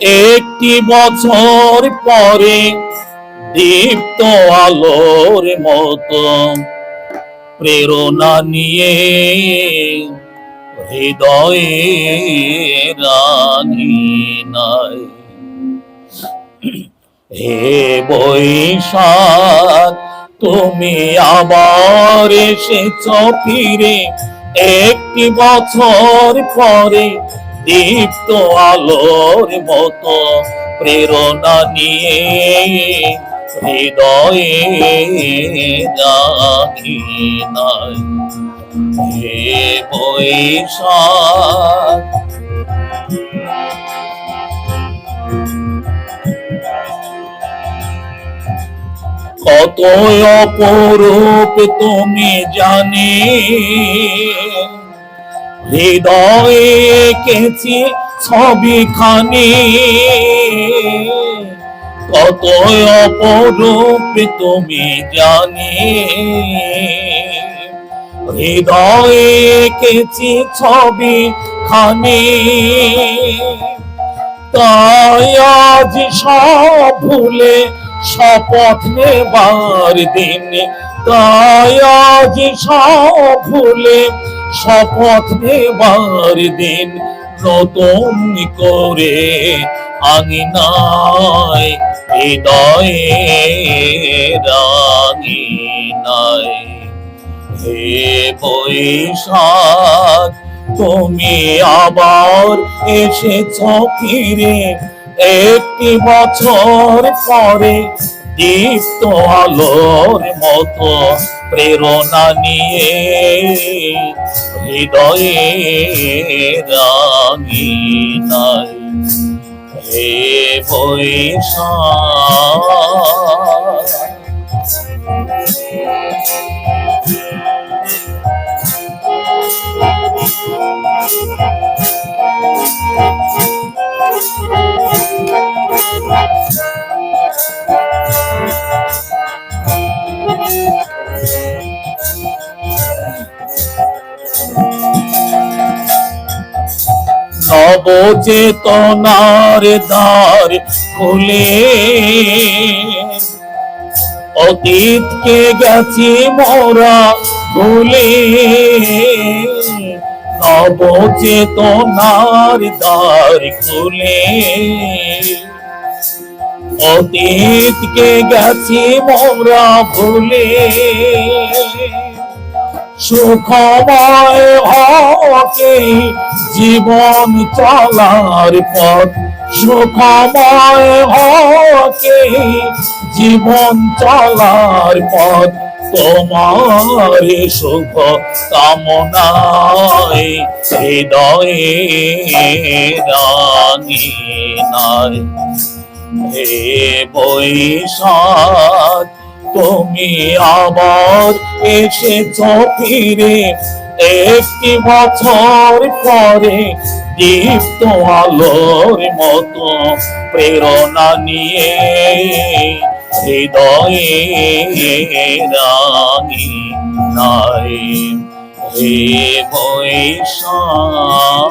একটি বছর পরে দীপ্ত আলোর মতো প্রেরণা নিয়ে হৃদয়ে রানী নাই। হে বৈশাখ, তুমি আবার এসেছ ফিরে। একটি বছর পরে দীপ্ত আলোর মতো প্রেরণা নিয়ে হৃদয়ে জাগি নাই। হে বৈশাখ কত অপরূপ তুমি জানি। হৃদয়ে এঁকেছি ছবিখানি। কত অপরূপ তুমি জানি। হৃদয়ে এঁকেছি ছবি খানি তাই আজ সব ভুলে শপথ নেবার দিন। তাই আজ সব ভুলে শপথ নেবার দিন নতুন করে আঙিনায় হৃদয়ে রাঙিনায় হে বৈশাখ, তুমি আবার এসেছ ফিরে। একটি বছর পরে দীপ্ত আলোর মতো প্রেরণা নিয়ে হৃদয়ে রাঙি নাই হে বৈশাখ। নবচেতনার দ্বার খুলে। অতীতকে গেছি মোরা ভুলে। নবচেতনার দ্বার খুলে। অতীতকে গেছি মোরা ভুলে। সুখময় হকে জীবন চলার পথ। সুখময় হকে জীবন চলার পথ। তোমার শুভ কামনায়, হৃদয়ে রাঙি নাই। হে বৈশাখ তুমি আবার এসেছ ফিরে। একটি বছর পরে দীপ্ত আলোর মতো প্রেরণা নিয়ে হৃদয়ে রাঙি নাই। হে বৈশাখ